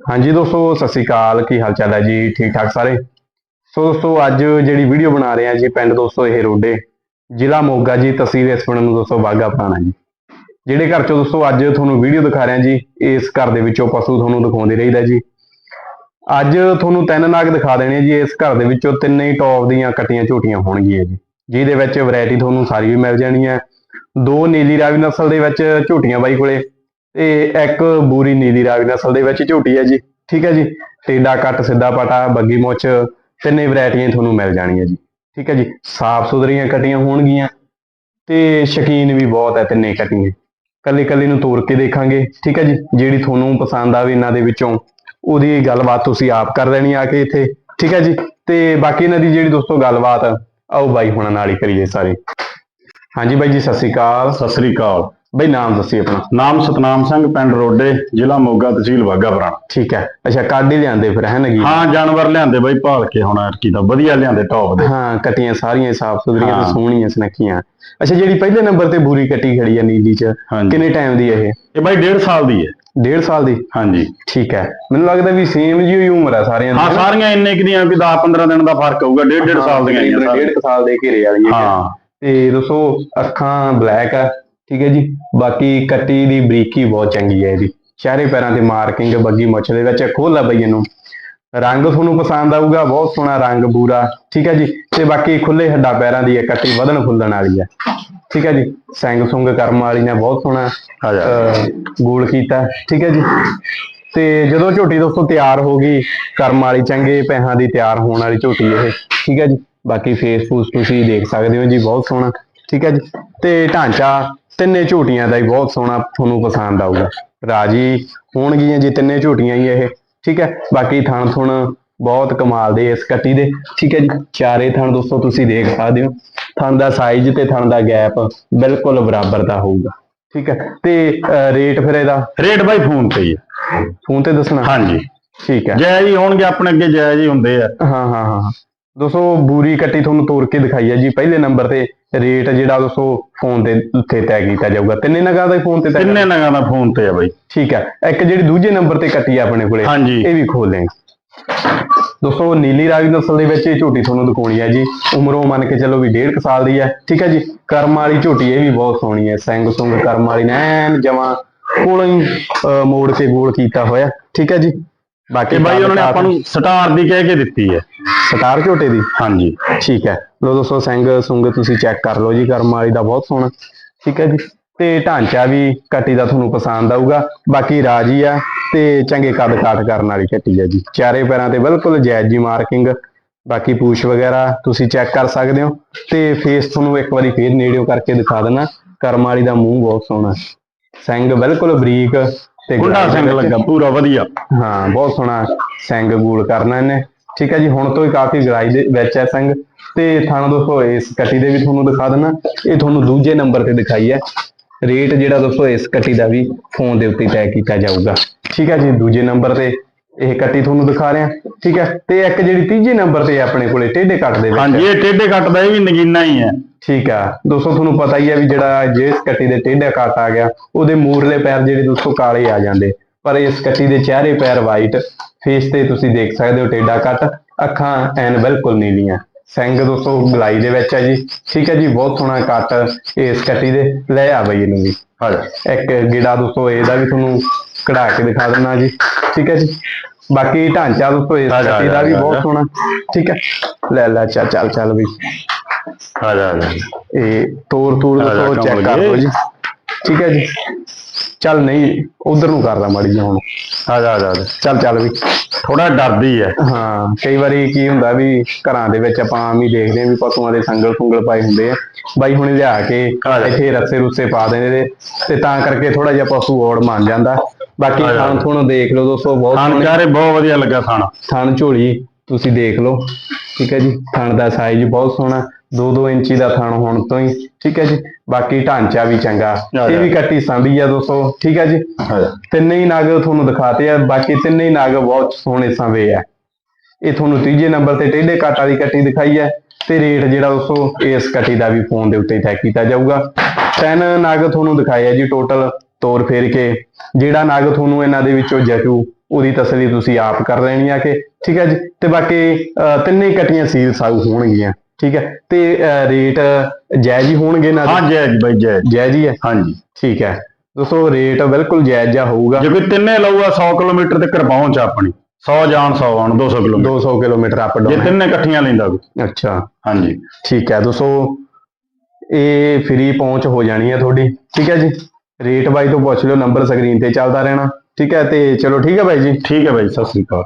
ਹਾਂਜੀ ਦੋਸਤੋ, ਸਤਿ ਸ੍ਰੀ ਅਕਾਲ। ਕੀ ਹਾਲ ਚਾਲ ਹੈ ਜੀ? ਠੀਕ ਠਾਕ ਸਾਰੇ? ਸੋ ਦੋਸਤੋ, ਅੱਜ ਜਿਹੜੀ ਵੀਡੀਓ ਬਣਾ ਰਹੇ ਹਾਂ ਜੀ, ਪਿੰਡ ਦੋਸਤੋ, ਇਹ ਰੋਡੇ। ਜ਼ਿਲ੍ਹਾ ਮੋਗਾ ਜੀ ਤਹਿਸੀਲ ਇਸ ਪਿੰਡ ਨੂੰ ਦੋਸਤੋ ਬਾਗਾ ਪੁਰਾਣਾ ਜੀ। ਜਿਹੜੇ ਘਰ ਚੋਂ ਦੋਸਤੋ, ਅੱਜ ਤੁਹਾਨੂੰ ਵੀਡੀਓ ਦਿਖਾ ਰਹੇ ਹਾਂ ਜੀ, ਇਸ ਘਰ ਦੇ ਵਿੱਚੋਂ ਪਸ਼ੂ ਤੁਹਾਨੂੰ ਦਿਖਾਉਂਦੇ ਰਹੀਦਾ ਜੀ। ਅੱਜ ਤੁਹਾਨੂੰ ਤਿੰਨ ਨਾਗ ਦਿਖਾ ਦੇਣੇ ਜੀ, ਇਸ ਘਰ ਦੇ ਵਿੱਚੋਂ ਤਿੰਨੇ ਹੀ ਟੌਪ ਦੀਆਂ ਕੱਟੀਆਂ ਝੋਟੀਆਂ ਹੋਣਗੀਆਂ ਜੀ। ਜਿਹਦੇ ਵਿੱਚ ਵੈਰਾਈਟੀ ਤੁਹਾਨੂੰ ਸਾਰੀ ਵੀ ਮਿਲ ਜਾਣੀ ਹੈ। ਦੋ ਨੀਲੀ ਰਾਵੀ ਨਸਲ ਦੇ ਵਿੱਚ ਝੋਟੀਆਂ ਬਾਈ ਕੋਲੇ। ਤੇ ਇੱਕ ਬੂਰੀ ਨੀਲੀ ਰਾਗ ਨਸਲ ਦੇ ਵਿੱਚ ਝੋਟੀ ਹੈ ਜੀ। ਠੀਕ ਹੈ ਜੀ? ਟੇਡਾ ਕੱਟ, ਸਿੱਧਾ ਪਟਾ, ਬੱਗੀ ਮੁੱਛ, ਤਿੰਨੇ ਵੈਰਾਈਟੀਆਂ ਤੁਹਾਨੂੰ ਮਿਲ ਜਾਣੀਆਂ ਜੀ। ਠੀਕ ਹੈ ਜੀ? ਸਾਫ਼ ਸੁਥਰੀਆਂ ਕਟੀਆਂ ਹੋਣਗੀਆਂ ਤੇ ਸ਼ਕੀਨ ਵੀ ਬਹੁਤ ਹੈ ਤਿੰਨੇ ਕਟੀਆਂ। ਕੱਲੀ ਕੱਲੀ ਨੂੰ ਤੋੜ ਕੇ ਦੇਖਾਂਗੇ। ਠੀਕ ਹੈ ਜੀ? ਜਿਹੜੀ ਤੁਹਾਨੂੰ ਪਸੰਦ ਆਵੇ ਇਹਨਾਂ ਦੇ ਵਿੱਚੋਂ, ਉਹਦੀ ਗੱਲਬਾਤ ਤੁਸੀਂ ਆਪ ਕਰ ਲੈਣੀ ਆ ਕੇ ਇੱਥੇ। ਠੀਕ ਹੈ ਜੀ? ਤੇ ਬਾਕੀ ਇਹਨਾਂ ਦੀ ਜਿਹੜੀ ਦੋਸਤੋ ਗੱਲਬਾਤ ਆਓ ਬਾਈ ਹੁਣਾਂ ਨਾਲ ਹੀ ਕਰੀਏ ਸਾਰੇ। ਹਾਂਜੀ ਬਾਈ ਜੀ ਸਤਿ ਸ੍ਰੀ ਅਕਾਲ। ਸਤਿ ਸ੍ਰੀ ਅਕਾਲ। ਬਾਈ ਨਾਮ ਦੱਸੀ ਆਪਣਾ। ਨਾਮ ਸਤਨਾਮ ਸਿੰਘ ਪਿੰਡ ਰੋਡੇ ਜ਼ਿਲ੍ਹਾ ਮੋਗਾ ਤਹਿਸੀਲ ਬਾਗਾ ਪੁਰਾਣਾ ਠੀਕ ਹੈ। ਅੱਛਾ ਕਾਢੀ ਲਿਆਂਦੇ ਫਿਰ ਹੈ ਨਗੀ ਹਾਂ ਜਾਨਵਰ ਲਿਆਂਦੇ ਬਈ ਭਾਲ ਕੇ ਹੁਣ ਐਤਕੀ ਤਾਂ ਵਧੀਆ ਲਿਆਂਦੇ ਟੌਪ ਦੇ। ਹਾਂ ਕਟੀਆਂ ਸਾਰੀਆਂ ਸਾਫ਼ ਸੁਥਰੀਆਂ ਤੇ। ਸੋਹਣੀਆਂ ਸੁਨੱਖੀਆਂ। ਅੱਛਾ ਜਿਹੜੀ ਪਹਿਲੇ ਨੰਬਰ ਤੇ ਬੂਰੀ ਕੱਟੀ ਖੜੀ ਆ ਨੀਲੀ ਚ ਕਿੰਨੇ ਟਾਈਮ ਦੀ ਇਹ? ਇਹ ਬਾਈ 1.5 ਸਾਲ ਦੀ ਹੈ। ਡੇਢ ਸਾਲ ਦੀ? ਹਾਂਜੀ। ਠੀਕ ਹੈ। ਮੈਨੂੰ ਲੱਗਦਾ ਵੀ ਸੇਮ ਜੀ ਹੀ ਉਮਰ ਆ ਸਾਰਿਆਂ ਦੀ ਹਾਂ ਸਾਰੀਆਂ ਇੰਨੇ ਕਿ ਦੀਆਂ ਕਿ 10 15 ਦਿਨ ਦਾ ਫ਼ਰਕ ਹੋਊਗਾ ਡੇਢ ਡੇਢ ਸਾਲ ਦੀਆਂ ਹੀ ਆ ਡੇਢ ਸਾਰੀਆਂ। ਕੁ ਸਾਲ ਦੇ ਘੇਰੇ ਵਾਲੀਆਂ। ਹਾਂ। ਤੇ ਦੋਸਤੋ ਅੱਖਾਂ ਬਲੈਕ ਆ ਠੀਕ ਹੈ ਜੀ। ਬਾਕੀ ਕੱਟੀ ਦੀ ਬਰੀਕੀ ਬਹੁਤ ਚੰਗੀ ਹੈ ਇਹਦੀ। ਚਾਰੇ ਪੈਰਾਂ ਤੇ ਮਾਰਕਿੰਗ ਬੱਗੀ ਮੁੱਛ ਦੇ ਵਿੱਚ ਖੋਲਾ ਬਈ ਇਹਨੂੰ। ਰੰਗ ਤੁਹਾਨੂੰ ਪਸੰਦ ਆਊਗਾ ਬਹੁਤ ਸੋਹਣਾ ਰੰਗ ਬੂਰਾ ਠੀਕ ਹੈ ਜੀ। ਤੇ ਬਾਕੀ ਖੁੱਲੇ ਹੱਡਾਂ ਪੈਰਾਂ ਦੀ ਹੈ ਕੱਟੀ ਵਧਣ ਫੁੱਲਣ ਵਾਲੀ ਹੈ ਠੀਕ ਹੈ ਜੀ। ਸਿੰਗ ਸੁੰਗ ਕਰਮ ਵਾਲੀ ਨੇ ਬਹੁਤ ਸੋਹਣਾ ਗੋਲ ਕੀਤਾ ਠੀਕ ਹੈ ਜੀ। ਤੇ ਜਦੋਂ ਝੋਟੀ ਦੋਸਤੋ ਤਿਆਰ ਹੋ ਗਈ ਕਰਮ ਵਾਲੀ ਚੰਗੇ ਪੈਸਿਆਂ ਦੀ ਤਿਆਰ ਹੋਣ ਵਾਲੀ ਝੋਟੀ ਇਹ ਠੀਕ ਹੈ ਜੀ। ਬਾਕੀ ਫੇਸ ਫੂਸ ਤੁਸੀਂ ਦੇਖ ਸਕਦੇ ਹੋ ਜੀ ਬਹੁਤ ਸੋਹਣਾ। ਠੀਕ ਹੈ ਜੀ? ਤੇ ਢਾਂਚਾ ਤਿੰਨੇ ਝੋਟੀਆਂ ਦਾ ਹੀ ਬਹੁਤ ਸੋਹਣਾ ਤੁਹਾਨੂੰ ਪਸੰਦ ਆਊਗਾ। ਰਾਜੀ ਹੋਣਗੀਆਂ ਜੀ ਤਿੰਨੇ ਝੋਟੀਆਂ ਹੀ ਇਹ। ਠੀਕ ਹੈ? ਬਾਕੀ ਥਣ ਥੁਣ ਬਹੁਤ ਕਮਾਲ ਦੇ ਇਸ ਕੱਟੀ ਦੇ। ਠੀਕ ਹੈ ਜੀ? ਚਾਰੇ ਥਣ ਦੋਸਤੋ ਤੁਸੀਂ ਦੇਖ ਸਕਦੇ ਹੋ। ਥਣ ਦਾ ਸਾਈਜ਼ ਤੇ ਥਣ ਦਾ ਗੈਪ ਬਿਲਕੁਲ ਬਰਾਬਰ ਦਾ ਹੋਊਗਾ। ਠੀਕ ਹੈ? ਤੇ ਰੇਟ ਫਿਰ ਇਹਦਾ? ਰੇਟ ਬਾਈ ਫੋਨ ਤੇ ਹੀ ਹੈ। ਫੋਨ ਤੇ ਦੱਸਣਾ? ਹਾਂਜੀ। ਠੀਕ ਹੈ। ਜਾਇਜ਼ ਹੀ ਹੋਣਗੇ ਆਪਣੇ ਅੱਗੇ ਜਾਇਜ਼ ਹੀ ਹੁੰਦੇ ਆ। ਹਾਂ ਹਾਂ ਹਾਂ। ਦੋਸਤੋ ਬੂਰੀ ਕੱਟੀ ਤੁਹਾਨੂੰ ਤੋੜ ਕੇ ਦਿਖਾਈ ਹੈ ਜੀ। ਪਹਿਲੇ ਨੰਬਰ ਤੇ ਰੇਟ ਜਿਹੜਾ ਦੋਸਤੋ ਫੋਨ ਦੇ ਉੱਤੇ ਤੈਅ ਕੀਤਾ ਜਾਊਗਾ। ਤਿੰਨੇ ਨਗਾਂ ਦਾ ਫੋਨ ਤੇ ਤੈਅ ਕਿੰਨੇ ਨਗਾਂ ਦਾ ਫੋਨ ਤੇ ਆ ਬਾਈ। ਠੀਕ ਹੈ ਇੱਕ ਜਿਹੜੀ ਦੂਜੇ ਨੰਬਰ ਤੇ ਕੱਟੀ ਆ ਆਪਣੇ ਕੋਲੇ ਇਹ ਵੀ ਖੋਲ ਲੈਂਗੇ ਦੋਸਤੋ ਨੀਲੀ ਰਾਵੀ ਨਸਲ ਦੇ ਵਿੱਚ ਇਹ ਝੋਟੀ ਤੁਹਾਨੂੰ ਦਿਖਾਉਣੀ ਹੈ ਜੀ। ਉਮਰੋਂ ਮੰਨ ਕੇ ਚੱਲੋ ਵੀ 1.5 ਸਾਲ ਦੀ ਹੈ ਠੀਕ ਹੈ ਜੀ? ਕਰਮ ਵਾਲੀ ਝੋਟੀ ਇਹ ਵੀ ਬਹੁਤ ਸੋਹਣੀ ਹੈ ਸਿੰਘ ਸੁੰਗ ਕਰਮ ਵਾਲੀ ਨੇ ਐਨ ਜਮਾ ਕੋਲੋਂ ਹੀ ਮੋੜ ਕੇ ਗੋਲ ਕੀਤਾ ਹੋਇਆ। ਠੀਕ ਹੈ ਜੀ? ਬਾਕੀ ਤੇ ਬਾਈ ਉਹਨਾਂ ਨੇ ਆਪਾਂ ਨੂੰ ਸਟਾਰ ਦੀ ਕਹਿ ਕੇ ਦਿੱਤੀ ਹੈ। ਸਟਾਰ ਝੋਟੇ ਦੀ? ਹਾਂਜੀ। ਠੀਕ ਹੈ। ਲੋ ਦੋਸਤੋ ਸਿੰਘ ਸੁੰਗ ਤੁਸੀਂ ਚੈੱਕ ਕਰ ਲਓ ਜੀ ਕਰਮ ਵਾਲੀ ਦਾ ਬਹੁਤ ਸੋਹਣਾ। ਠੀਕ ਹੈ ਜੀ। ਤੇ ਢਾਂਚਾ ਵੀ ਕੱਟੀ ਦਾ ਤੁਹਾਨੂੰ ਪਸੰਦ ਆਊਗਾ। ਬਾਕੀ ਰਾਜੀ ਆ ਤੇ ਚੰਗੇ ਕੱਦ ਕਾਠ ਕਰਨ ਵਾਲੀ ਕੱਟੀ ਹੈ ਜੀ। ਚਾਰੇ ਪੈਰਾਂ ਤੇ ਬਿਲਕੁਲ ਜਾਇਜ਼ ਜੀ ਮਾਰਕਿੰਗ। ਬਾਕੀ ਪੂਛ ਵਗੈਰਾ ਤੁਸੀਂ ਚੈੱਕ ਕਰ ਸਕਦੇ ਹੋ। ਤੇ ਫੇਸ ਤੁਹਾਨੂੰ ਇੱਕ ਵਾਰੀ ਫੇਰ ਨੇੜਿਓਂ ਕਰਕੇ ਦਿਖਾ ਦੇਣਾ ਕਰਮ ਵਾਲੀ ਦਾ ਮੂੰਹ ਬਹੁਤ ਸੋਹਣਾ। ਸਿੰਘ ਬਿਲਕੁਲ ਬਰੀਕ ਤੇ ਗੁੰਡਾ ਸਿੰਘ ਲੱਗਾ ਪੂਰਾ ਵਧੀਆ। ਹਾਂ ਬਹੁਤ ਸੋਹਣਾ ਸਿੰਘ ਗੂਲ ਕਰਨਾ ਇਹਨੇ। ਠੀਕ ਹੈ ਜੀ ਹੁਣ ਤੋਂ ਹੀ ਕਾਫੀ ਗਲਾਈ ਦੇ ਵਿੱਚ ਹੈ ਸਿੰਘ। ਤੇ ਥਣ ਦੋਸਤੋ ਇਸ ਕੱਟੀ ਦੇ ਵੀ ਤੁਹਾਨੂੰ ਦਿਖਾ ਦੇਣਾ ਇਹ ਤੁਹਾਨੂੰ ਦੂਜੇ ਨੰਬਰ ਤੇ ਦਿਖਾਈ ਹੈ। ਰੇਟ ਜਿਹੜਾ ਦੋਸਤੋ ਇਸ ਕੱਟੀ ਦਾ ਵੀ ਫੋਨ ਦੇ ਉੱਤੇ ਤੈਅ ਕੀਤਾ ਜਾਊਗਾ। ਠੀਕ ਹੈ ਜੀ ਦੂਜੇ ਨੰਬਰ ਤੇ ਇਹ ਕੱਟੀ ਤੁਹਾਨੂੰ ਦਿਖਾ ਰਿਹਾ। ਠੀਕ ਹੈ? ਤੇ ਇੱਕ ਜਿਹੜੀ ਤੀਜੇ ਨੰਬਰ ਤੇ ਹੈ ਆਪਣੇ ਕੋਲੇ ਟੇਢੇ ਕੱਟ ਦੇ ਵਿੱਚ ਹਾਂਜੀ ਇਹ ਟੇਢੇ ਕੱਟ ਦਾ ਇਹ ਵੀ ਨਗੀਨਾ ਹੀ ਹੈ। ਠੀਕ ਆ। ਦੋਸਤੋ ਤੁਹਾਨੂੰ ਪਤਾ ਹੀ ਹੈ ਵੀ ਜਿਹੜਾ ਜਿਸ ਕੱਟੀ ਦੇ ਟੇਢਾ ਕੱਟ ਆ ਗਿਆ ਉਹਦੇ ਮੂਰਲੇ ਪੈਰ ਜਿਹੜੇ ਦੋਸਤੋ ਕਾਲੇ ਆ ਜਾਂਦੇ। ਪਰ ਇਸ ਕੱਟੀ ਦੇ ਚਿਹਰੇ ਪੈਰ ਵਾਈਟ ਫੇਸ ਤੇ ਤੁਸੀਂ ਦੇਖ ਸਕਦੇ ਹੋ ਟੇਢਾ ਕੱਟ। ਅੱਖਾਂ ਐਨ ਬਿਲਕੁਲ ਨੀਲੀਆਂ। ਸਿੰਘ ਦੋਸਤੋ ਗਲਾਈ ਦੇ ਵਿੱਚ ਹੈ ਜੀ। ਠੀਕ ਹੈ ਜੀ ਬਹੁਤ ਸੋਹਣਾ ਕੱਟ ਇਸ ਕੱਟੀ ਦੇ। ਲੈ ਆ ਬਈ ਇਹਨੂੰ ਵੀ। ਜਾ। ਇੱਕ ਗਿੜਾ ਦੋਸਤੋ ਇਹਦਾ ਵੀ ਤੁਹਾਨੂੰ ਕਢਾ ਕੇ ਦਿਖਾ ਦਿੰਨਾ ਜੀ। ਠੀਕ ਹੈ ਜੀ। ਬਾਕੀ ਢਾਂਚਾ ਦੋਸਤੋ ਇਸ ਕੱਟੀ ਦਾ ਵੀ ਬਹੁਤ। ਸੋਹਣਾ। ਠੀਕ ਹੈ। ਲੈ ਲੈ ਚੱਲ ਚੱਲ ਚੱਲ ਬਈ। ਆ ਜਾ ਆ ਜਾ ਇਹ ਤੋਰ ਤੂਰ ਆ ਜਾ, ਤੋਂ ਚੈੱਕ ਕਰ ਲਓ। ਜੀ। ਠੀਕ ਹੈ ਜੀ। ਚੱਲ ਨਹੀਂ ਉਧਰ ਨੂੰ ਕਰਦਾ ਮਾੜੀ ਜੀ ਹੁਣ। ਆ ਜਾ ਆ ਜਾ ਚੱਲ ਚੱਲ ਵੀ। ਥੋੜਾ ਡਰਦੀ ਹੈ ਹਾਂ ਕਈ ਵਾਰੀ ਕੀ ਹੁੰਦਾ ਵੀ ਘਰਾਂ ਦੇ ਵਿੱਚ ਆਪਾਂ ਆਮ ਹੀ ਦੇਖਦੇ ਹਾਂ ਵੀ ਪਸ਼ੂਆਂ ਦੇ ਸੰਗਲ ਸੁੰਗਲ ਪਾਏ ਹੁੰਦੇ ਆ। ਬਾਈ ਹੁਣੇ ਲਿਆ ਕੇ ਆ। ਇੱਥੇ ਰੱਸੇ ਰੁੱਸੇ ਪਾ ਦਿੰਦੇ ਨੇ ਤੇ ਤਾਂ ਕਰਕੇ ਥੋੜਾ ਜਿਹਾ ਪਸ਼ੂ ਔੜ ਮੰਨ ਜਾਂਦਾ। ਬਾਕੀ ਆ ਜਾ। ਥਣ ਦੇਖ ਲਓ ਦੋਸਤੋ ਬਹੁਤ ਖਾਣ ਚਾਰੇ ਬਹੁਤ ਵਧੀਆ ਲੱਗਾ ਖਾਣਾ ਥਣ ਝੋਲੀ ਤੁਸੀਂ ਦੇਖ ਲਓ। ਠੀਕ ਹੈ ਜੀ ਥਣ ਦਾ ਸਾਈਜ਼ ਬਹੁਤ ਸੋਹਣਾ। 2-2 ਇੰਚੀ ਦਾ ਥਣ ਹੋਣ ਤੋਂ ਹੀ ਠੀਕ ਹੈ ਜੀ? ਬਾਕੀ ਢਾਂਚਾ ਵੀ ਚੰਗਾ। ਇਹ ਵੀ ਕੱਟੀ ਸੰਭੀ ਆ ਦੋਸਤੋ ਠੀਕ ਹੈ ਜੀ? ਤਿੰਨੇ ਹੀ ਨਗ ਤੁਹਾਨੂੰ ਦਿਖਾਤੇ ਆ ਬਾਕੀ ਤਿੰਨੇ ਹੀ ਨਗ ਬਹੁਤ ਸੋਹਣੇ ਸੰਵੇ ਆ। ਇਹ ਤੁਹਾਨੂੰ ਤੀਜੇ ਨੰਬਰ ਤੇ ਟੇਢੇ ਕਾਟਾ ਦੀ ਕੱਟੀ ਦਿਖਾਈ ਹੈ ਤੇ ਰੇਟ ਜਿਹੜਾ ਦੋਸਤੋ ਇਸ ਕੱਟੀ ਦਾ ਵੀ ਫੋਨ ਦੇ ਉੱਤੇ ਤੈਅ ਕੀਤਾ ਜਾਊਗਾ। ਤਿੰਨ ਨਗ ਤੁਹਾਨੂੰ ਦਿਖਾਏ ਆ ਜੀ ਟੋਟਲ ਤੋਰ ਫੇਰ ਕੇ। ਜਿਹੜਾ ਨਗ ਤੁਹਾਨੂੰ ਇਹਨਾਂ ਦੇ ਵਿੱਚੋਂ ਜਟੂ ਉਹਦੀ ਤਸੱਲੀ ਤੁਸੀਂ ਆਪ ਕਰ ਲੈਣੀ ਆ ਕਿ ਠੀਕ ਹੈ ਜੀ? ਤੇ ਬਾਕੀ ਤਿੰਨੇ ਕਟੀਆਂ ਸੀਲ ਸਾਊ ਹੋਣਗੀਆਂ। ਠੀਕ ਹੈ? ਤੇ ਰੇਟ ਜਾਇਜ਼ ਹੀ ਹੋਣਗੇ ਨਾ ਹਾਂ ਜੈ ਜੀ ਬਾਈ ਜੈ ਜਾਇਜ਼ ਹੀ ਹੈ? ਹਾਂਜੀ। ਠੀਕ ਹੈ। ਦੋਸਤੋ ਰੇਟ ਬਿਲਕੁਲ ਜਾਇਜ਼ ਜਿਹਾ ਹੋਊਗਾ। ਜੇ ਕੋਈ ਤਿੰਨੇ ਲਊਗਾ 100 ਕਿਲੋਮੀਟਰ ਤੱਕ ਪਹੁੰਚ ਆਪਣੀ। 100 ਜਾਣ 100 ਆਉਣ 200 ਕਿਲੋਮੀਟਰ। 200 ਕਿਲੋਮੀਟਰ ਅਪ ਜੇ ਡਾਊਨ ਤਿੰਨੇ ਇਕੱਠੀਆਂ ਲੈਂਦਾ ਅੱਛਾ। ਹਾਂਜੀ। ਠੀਕ ਹੈ ਦੋਸਤੋ ਇਹ ਫ੍ਰੀ ਪਹੁੰਚ ਹੋ ਜਾਣੀ ਹੈ ਤੁਹਾਡੀ। ਠੀਕ ਹੈ ਜੀ? ਰੇਟ ਬਾਈ ਤੋਂ ਪੁੱਛ ਲਿਓ ਨੰਬਰ ਸਕਰੀਨ ਤੇ ਚੱਲਦਾ ਰਹਿਣਾ। ਠੀਕ ਹੈ ਤੇ ਚਲੋ ਠੀਕ ਹੈ ਬਾਈ ਜੀ। ਠੀਕ ਹੈ ਬਾਈ ਸਤਿ ਸ੍ਰੀ ਅਕਾਲ।